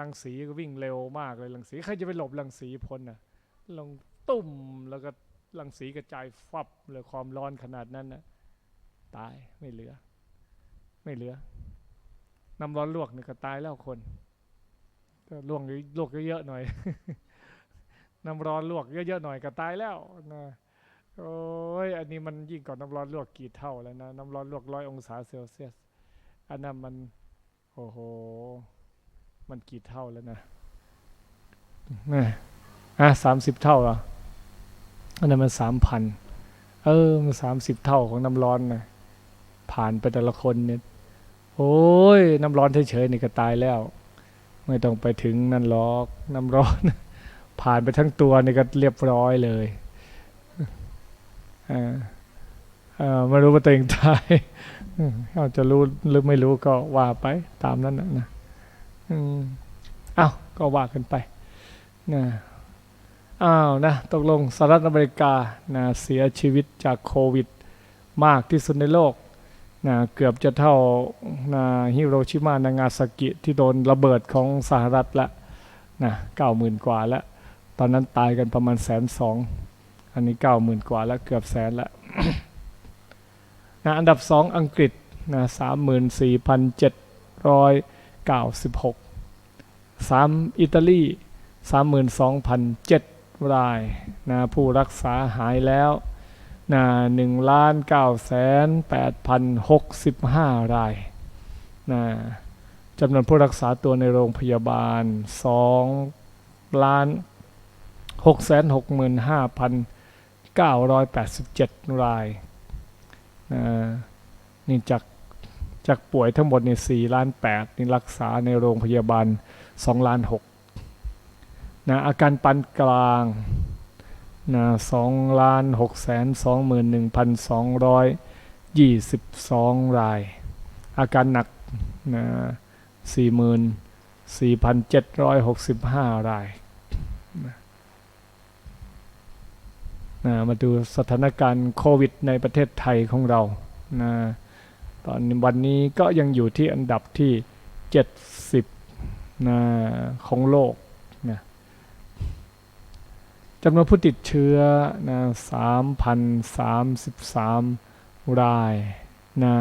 รังสีก็วิ่งเร็วมากเลยรังสีใครจะไปหลบรังสีพ้นน่ะลงตุ่มแล้วก็รังสีกระจายฟับเลยความร้อนขนาดนั้นนะตายไม่เหลือ ไม่เหลือน้ำร้อนลวกนี่ก็ตายแล้วคนก็ลวกลวกเยอะๆหน่อยน้ำร้อนลวกเยอะๆหน่อยก็ตายแล้วนะโอ้ยอันนี้มันยิ่งกว่าน้ำร้อนลวกกี่เท่าแล้วนะน้ำร้อนลวกร้อยองศาเซลเซียสอันนั้นมันโอ้โห มันกี่เท่าแล้วนะนี่อะสามสิบเท่าเหรออันนั้นมันสามพันเออมันสามสิบเท่าของน้ำร้อนนะผ่านไปแต่ละคนเนี่ยโอ้ยน้ำร้อนเฉยๆนี่ก็ตายแล้ว ไม่ต้องไปถึงนั่นหรอกน้ำร้อน ผ่านไปทั้งตัวนี่ก็เรียบร้อยเลยเอ่าอ่อไม่รู้ว่าตัวเองตายเราจะรู้หรือไม่รู้ก็ว่าไปตามนั้นนะนะ อืมอ้าวก็ว่ากันไปนะอ้าวนะตกลงสหรัฐอเมริกานะเสียชีวิตจากโควิด มากที่สุดในโลกนะเกือบจะเท่านะฮิโรชิมานางาซากิที่โดนระเบิดของสหรัฐละนะเก้าหมื่นกว่าแล้ว ตอนนั้นตายกันประมาณแสนสองอันนี้เก้าหมื่นกว่าแล้วเกือบแสนละนะอันดับสองอังกฤษนะสามหมื่นสี่พันเจ็ดร้อย เก้าสิบหกสามอิตาลีสามหมื่นสองพันเจ็ดรายนะผู้รักษาหายแล้วนะหนึ่งล้านเก้าแสนแปดพันหกสิบห้ารายนะจำนวนผู้รักษาตัวในโรงพยาบาลสองล้านหกแสนหกหมื่นห้าพันเก้าร้อยแปดสิบเจ็ดรายนะนี่จาก จากป่วยทั้งหมดในี่สี่ล้านแปดนี่รักษาในโรงพยาบาลสองล้านหกนะอาการปานกลางนะสองล้านหกแสนสองหมื่นหนึ่งพันสองร้อยยี่สิบสองราย อาการหนักนะสี่หมื่นสี่พันเจ็ดร้อยหกสิบห้ายนะมาดูสถานการณ์โควิดในประเทศไทยของเรานะ วันนี้ก็ยังอยู่ที่อันดับที่เจ็ดสิบนะของโลกจำนวนผู้ติดเชื้อนะสามพันสามสิบสามรายนะ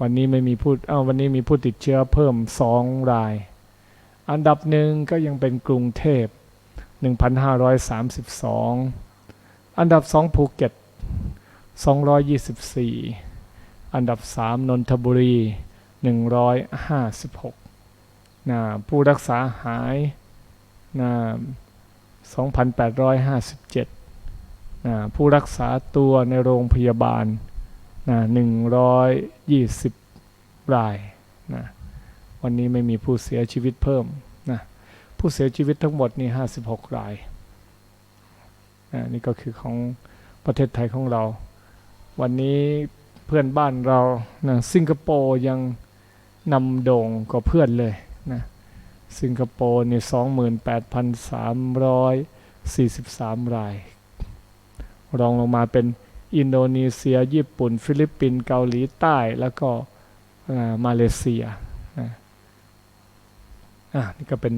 วันนี้ไม่มีผู้เอ้าวันนี้มีผู้ติดเชื้อเพิ่มสองราย อันดับหนึ่งก็ยังเป็นกรุงเทพ 1,532 อันดับสองภูเก็ต 224 อันดับสามนนทบุรี 156นะผู้รักษาหายนะ2,857นะผู้รักษาตัวในโรงพยาบาลนะ120 รายนะวันนี้ไม่มีผู้เสียชีวิตเพิ่มนะผู้เสียชีวิตทั้งหมดนี่56 รายนะนี่ก็คือของประเทศไทยของเรา วันนี้ พื่อนบ้านเรานะสิงคโปร์ยังนำโด่งกว่าเพื่อนเลยนะสิงคโปร์นี่สองหมื่นแปดพันสามร้อยสี่สิบสามราย รองลงมาเป็นอินโดนีเซีย ญี่ปุ่น ฟิลิปปินส์เกาหลีใต้แล้วก็มาเลเซียนะอะนี่ก็เป็น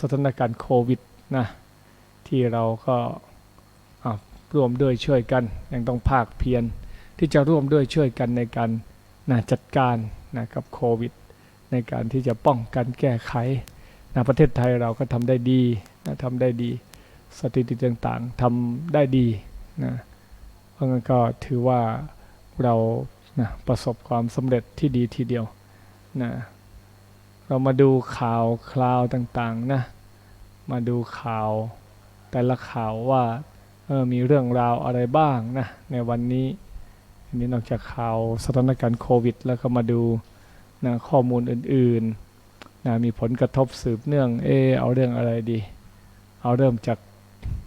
สถานการณ์โควิดนะที่เราก็ร่วมด้วยช่วยกันยังต้องภาคเพียร ที่จะร่วมด้วยช่วยกันในการนะจัดการนะกับโควิด ในการที่จะป้องกันแก้ไขนะประเทศไทยเราก็ทำได้ดีนะทำได้ดี สถิติต่างๆทำได้ดีนะเพราะงั้นก็ถือว่าเรานะประสบความสำเร็จที่ดีทีเดียวนะเรามาดูข่าวคราวต่างๆนะมาดูข่าวแต่ละข่าวว่าออมีเรื่องราวอะไรบ้างนะในวันนี้ นนี้นอกจากข่าวสถานการณ์โควิด แล้วก็มาดูนะข้อมูลอื่นๆนะมีผลกระทบสืบเนื่อง เออเอาเรื่องอะไรดี เอาเริ่มจาก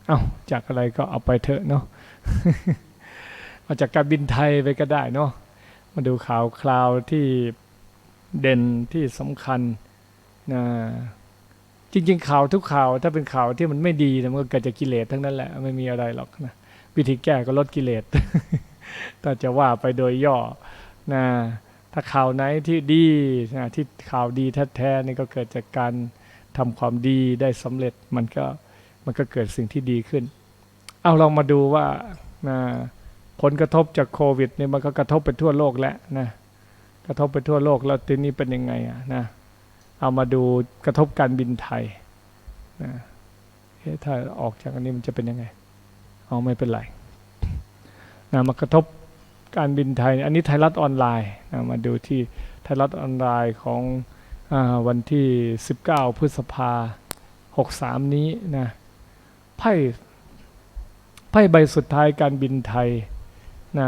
เอา้าจากอะไรก็เอาไปเถอะเนาะเอาจากการบินไทยไปก็ได้เนาะมาดูข่าวคราวที่เด่นที่สำคัญนะจริง ๆ ข่าวทุกข่าวถ้าเป็นข่าวที่มันไม่ดีมันก็เกิดจากกิเลสทั้งนั้นแหละ ไม่มีอะไรหรอกนะวิธีแก้ก็ลดกิเลส ถ้าจะว่าไปโดยย่อนะถ้าข่าวไหนที่ดีนะที่ข่าวดีแท้ๆนี่ก็เกิดจากการทำความดีได้สำเร็จมันก็มันก็เกิดสิ่งที่ดีขึ้น เอาลองมาดูว่านะผลกระทบจากโควิดเนี่ยมันก็กระทบไปทั่วโลกแล้วนะกระทบไปทั่วโลกแล้วทีนี้เป็นยังไงอะนะเอามาดูกระทบการบินไทยนะเอ๊ะถ้าออกจากอันนี้มันจะเป็นยังไง เอาไม่เป็นไร นะมากระทบการบินไทย อันนี้ไทยรัฐออนไลน์นะมาดูที่ไทยรัฐออนไลน์ของอวันที่ 19 พฤษภา63 นี้นะไพ่ไพ่ใบสุดท้ายการบินไทยนะ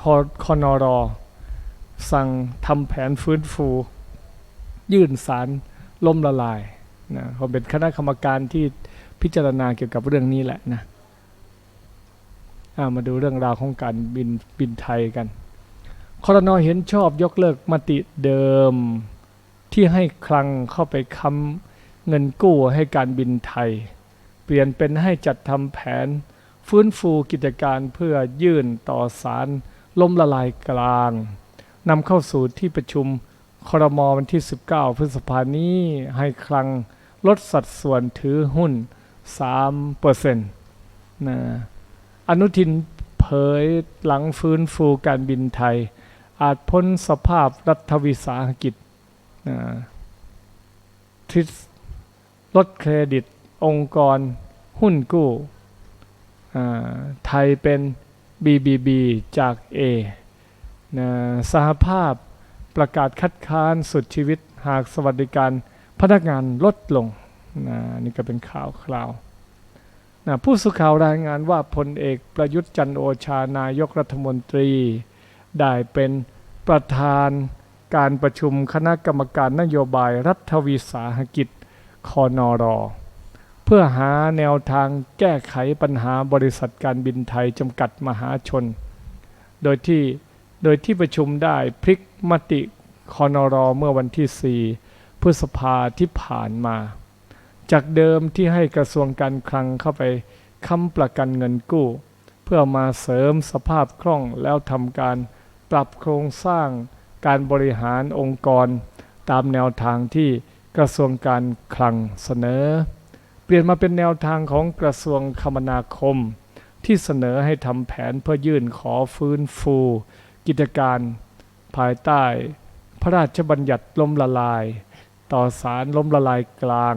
คอคอนอรอ สั่งทำแผนฟื้นฟู ยื่นสารล่มละลายนะเขาเป็นคณะกรรมการที่พิจารณาเกี่ยวกับเรื่องนี้แหละนะ มาดูเรื่องราวของการบินบินไทยกันคอรนอเห็นชอบยกเลิกมติเดิม ที่ให้คลังเข้าไปค้ำเงินกู้ให้การบินไทย เปลี่ยนเป็นให้จัดทำแผน ฟื้นฟูกิจการเพื่อยื่นต่อศาลล้มละลายกลางนำเข้าสู่ที่ประชุมครมวันที่ 19 พฤษภานี้ให้คลังลดสัดส่วนถือหุ้น3เปอร์เซ็นต์นะ อนุทินเผยหลังฟื้นฟูการบินไทย อาจพ้นสภาพรัฐวิสาหกิจทิศลดเครดิตองค์กรหุ้นกู้ไทยเป็น BBB จาก A นะสหภาพประกาศคัดค้านสุดชีวิตหากสวัสดิการพนักงานลดลงนะนี่ก็เป็นข่าวคราว นะผู้สื่อข่าวรายงานว่าพลเอกประยุทธ์จันโอชานายกรัฐมนตรี ได้เป็นประธานการประชุมคณะกรรมการนโยบายรัฐวิสาหกิจคอนอรอเพื่อหาแนวทางแก้ไขปัญหาบริษัทการบินไทยจำกัดมหาชน โดยที่โดยที่ประชุมได้พลิกมติคอนอรอเมื่อวันที่ 4 พฤษภาที่ผ่านมา จากเดิมที่ให้กระทรวงการคลังเข้าไปค้ำประกันเงินกู้ เพื่อมาเสริมสภาพคล่องแล้วทำการปรับโครงสร้างการบริหารองค์กร ตามแนวทางที่กระทรวงการคลังเสนอ เปลี่ยนมาเป็นแนวทางของกระทรวงคมนาคม ที่เสนอให้ทำแผนเพื่อยื่นขอฟื้นฟู กิจการภายใต้ พระราชบัญญัติล้มละลาย ต่อสารล้มละลายกลาง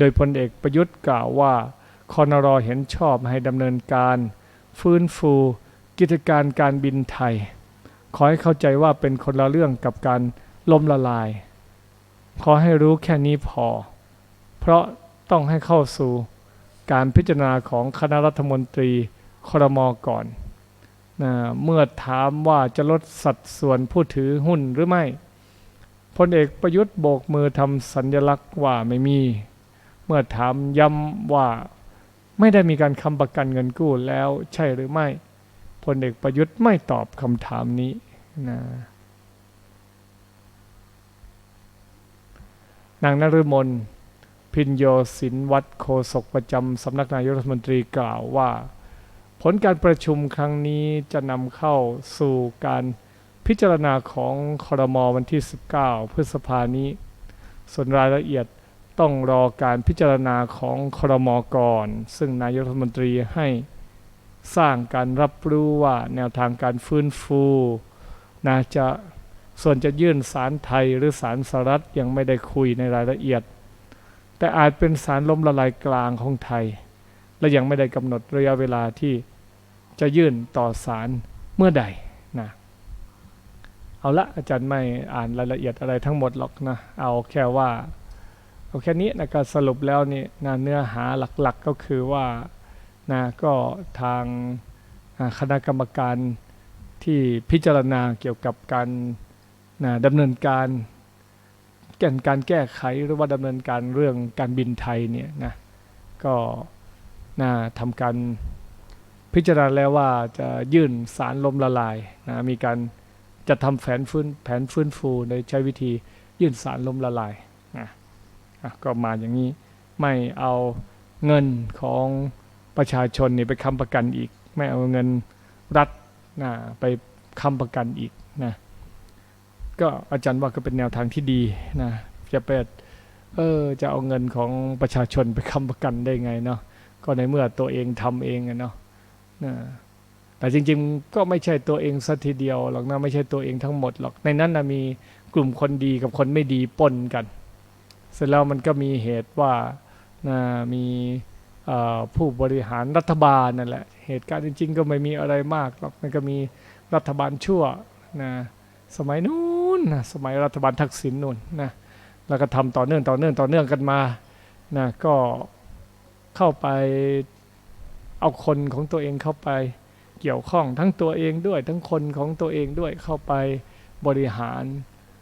โดยพลเอกประยุทธ์กล่าวว่าคอนรอเห็นชอบให้ดำเนินการ ฟื้นฟูกิจการการบินไทย ขอให้เข้าใจว่าเป็นคนละเรื่องกับการล้มละลาย ขอให้รู้แค่นี้พอ เพราะต้องให้เข้าสู่การพิจารณาของคณะรัฐมนตรีครมก่อนนะเมื่อถามว่าจะลดสัดส่วนผู้ถือหุ้นหรือไม่พลเอกประยุทธ์โบกมือทำสัญลักษณ์ว่าไม่มี เมื่อถามย้ำว่าไม่ได้มีการคำประกันเงินกู้แล้วใช่หรือไม่พลเอกประยุทธ์ไม่ตอบคำถามนี้นะนางนฤมลพินโยสินวัดโคศกประจำสำนักนายกรัฐมนตรีกล่าวว่า ผลการประชุมครั้งนี้จะนำเข้าสู่การพิจารณาของคอรมอวันที่ 19 พฤษภานี้ ส่วนรายละเอียด ต้องรอการพิจารณาของคอรมก่อน ซึ่งนายกรัฐมนตรีให้สร้างการรับรู้ว่าแนวทางการฟื้นฟูน่าจะส่วนจะยื่นสารไทยหรือสารสหรัฐยังไม่ได้คุยในรายละเอียด แต่อาจเป็นสารล้มละลายกลางของไทย และยังไม่ได้กำหนดระยะเวลาที่จะยื่นต่อสารเมื่อใดนะเอาละอาจารย์ไม่อ่านรายละเอียดอะไรทั้งหมดหรอกนะ เอาแค่ว่า เอาแค่นี้นะก็สรุปแล้วนี่นะเนื้อหาหลักๆก็คือว่านะก็ทางคณะกรรมการที่พิจารณาเกี่ยวกับการนะดำเนินการแก่นการแก้ไขหรือว่าดำเนินการเรื่องการบินไทยเนี่ยนะก็นะทำการพิจารณาแล้วว่าจะยื่นสารลมละลายนะมีการจะทำแผนฟื้นแผนฟื้นฟูโดยใช้วิธียื่นสารลมละลายนะ ก็มาอย่างนี้ไม่เอาเงินของประชาชนนี่ไปค้ำประกันอีก ไม่เอาเงินรัฐนะไปค้ำประกันอีกนะก็อาจารย์ว่าก็เป็นแนวทางที่ดีนะจะไปเออจะเอาเงินของประชาชนไปค้ำประกันได้ไงเนาะก็ในเมื่อตัวเองทำเองเนาะนะแต่จริงๆก็ไม่ใช่ตัวเองสัทีเดียวหรอกนะไม่ใช่ตัวเองทั้งหมดหรอกในนั้นนะมีกลุ่มคนดีกับคนไม่ดีปนกัน เสร็จแล้วมันก็มีเหตุว่านะมีผู้บริหารรัฐบาลนั่นแหละ เหตุการณ์จริง ๆ ก็ไม่มีอะไรมากหรอกมันก็มีรัฐบาลชั่วนะสมัยนู้นนะสมัยรัฐบาลทักษิณนู่นนะแล้วก็ทำต่อเนื่องต่อเนื่องต่อเนื่องกันมานะก็เข้าไปเอาคนของตัวเองเข้าไปเกี่ยวข้องทั้งตัวเองด้วย ทั้งคนของตัวเองด้วยเข้าไปบริหาร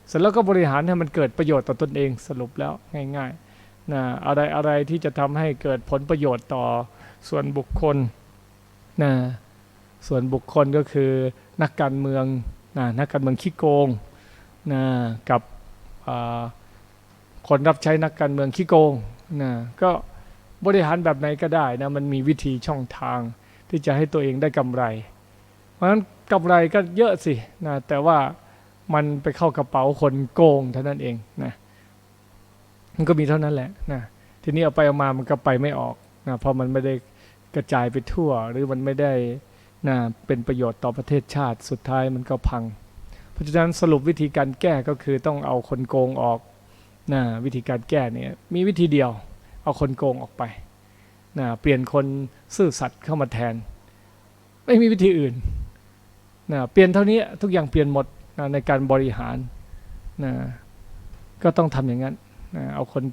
เสร็จแล้วก็บริหารให้มันเกิดประโยชน์ต่อตนเองสรุปแล้วง่ายๆนะอะไรอะไรที่จะทำให้เกิดผลประโยชน์ต่อส่วนบุคคลนะส่วนบุคคลก็คือนักการเมืองนะนักการเมืองขี้โกงนะกับคนรับใช้นักการเมืองขี้โกงนะก็บริหารแบบไหนก็ได้นะมันมีวิธีช่องทางที่จะให้ตัวเองได้กำไร เพราะฉะนั้นกำไรก็เยอะสินะแต่ว่า มันไปเข้ากระเป๋าคนโกงเท่านั้นเองนะมันก็มีเท่านั้นแหละนะทีนี้เอาไปเอามามันก็ไปไม่ออกนะเพราะมันไม่ได้กระจายไปทั่ว หรือมันไม่ได้นะเป็นประโยชน์ต่อประเทศชาติสุดท้ายมันก็พัง เพราะฉะนั้นสรุปวิธีการแก้ก็คือต้องเอาคนโกงออกนะวิธีการแก้เนี่ยมีวิธีเดียว เอาคนโกงออกไปนะเปลี่ยนคนซื่อสัตย์เข้ามาแทน ไม่มีวิธีอื่นนะเปลี่ยนเท่านี้ทุกอย่างเปลี่ยนหมด ในการบริหารนะก็ต้องทำอย่างนั้นนะเอาคน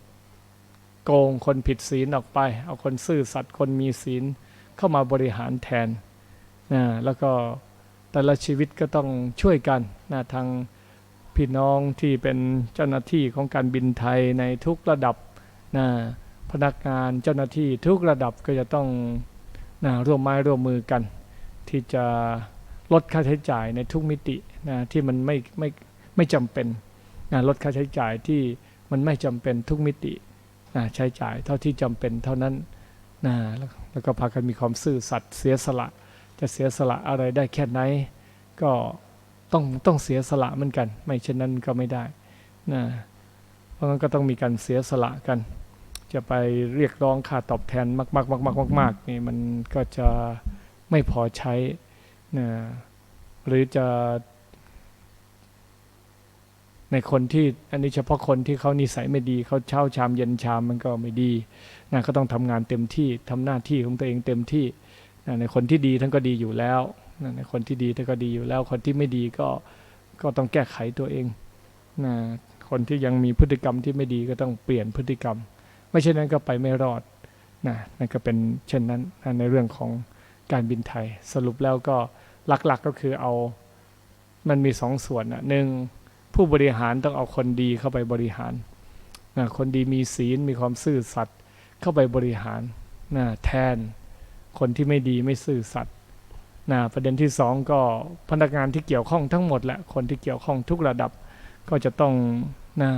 โกงคนผิดศีลออกไป เอาคนซื่อสัตย์คนมีศีลเข้ามาบริหารแทนนะแล้วก็แต่ละชีวิตก็ต้องช่วยกันนะทางพี่น้องที่เป็นเจ้าหน้าที่ของการบินไทยในทุกระดับนะพนักงานเจ้าหน้าที่ทุกระดับก็จะต้องนะร่วมไม้ร่วมมือกัน ที่จะ ลดค่าใช้จ่ายในทุกมิตินะที่มันไม่ไม่ไม่จำเป็นนะลดค่าใช้จ่ายที่มันไม่จำเป็นทุกมิตินะใช้จ่ายเท่าที่จำเป็นเท่านั้นนะแล้วแล้วก็พากันมีความซื่อสัตย์เสียสละ จะเสียสละอะไรได้แค่ไหน ก็ต้องต้องเสียสละเหมือนกัน ไม่เช่นนั้นก็ไม่ได้นะเพราะงั้นก็ต้องมีการเสียสละกัน จะไปเรียกร้องค่าตอบแทนมากๆมากๆมากๆนี่มันก็จะไม่พอใช้ นะหรือจะ ในคนที่อันนี้เฉพาะคนที่เขานิสัยไม่ดีเขาเช่าชามเย็นชามมันก็ไม่ดีนะก็ต้องทำงานเต็มที่ทำหน้าที่ของตัวเองเต็มที่นะในคนที่ดีท่านก็ดีอยู่แล้วนะในคนที่ดีท่านก็ดีอยู่แล้ว คนที่ไม่ดีก็ก็ต้องแก้ไขตัวเองนะคนที่ยังมีพฤติกรรมที่ไม่ดีก็ต้องเปลี่ยนพฤติกรรม ไม่เช่นนั้นก็ไปไม่รอดนะนั่นก็เป็นเช่นนั้นนะในเรื่องของ การบินไทย สรุปแล้วก็หลักๆก็คือเอามันมีสองส่วนนะหนึ่งผู้บริหารต้องเอาคนดีเข้าไปบริหารนะคนดีมีศีลมีความซื่อสัตย์เข้าไปบริหารนะแทนคนที่ไม่ดีไม่ซื่อสัตย์นะประเด็นที่สองก็พนักงานที่เกี่ยวข้องทั้งหมดแหละคนที่เกี่ยวข้องทุกระดับ ก็จะต้องนะ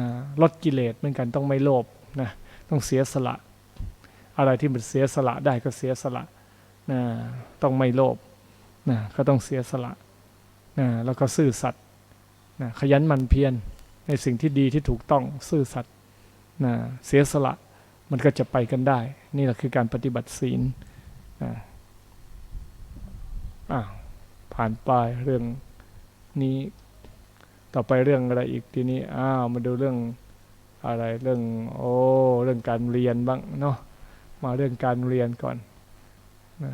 ลดกิเลสเหมือนกันต้องไม่โลภนะต้องเสียสละ อะไรที่มันเสียสละได้ก็เสียสละ นะต้องไม่โลภนะก็ต้องเสียสละนะแล้วก็ซื่อสัตย์นะขยันหมันเพียรในสิ่งที่ดีที่ถูกต้องซื่อสัตย์นะเสียสละมันก็จะไปกันได้ นี่แหละคือการปฏิบัติศีลนะอะผ่านไปเรื่องนี้ ต่อไปเรื่องอะไรอีกทีนี้อ้าวมาดูเรื่องอะไรเรื่องโอ้เรื่องการเรียนบ้างเนาะมาเรื่องการเรียนก่อน นะ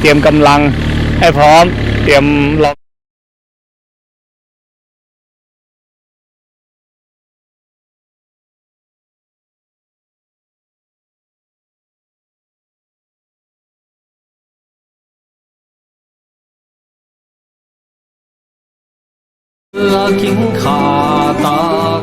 เตรียมกำลังให้พร้อม เตรียมรอลากิงขาตา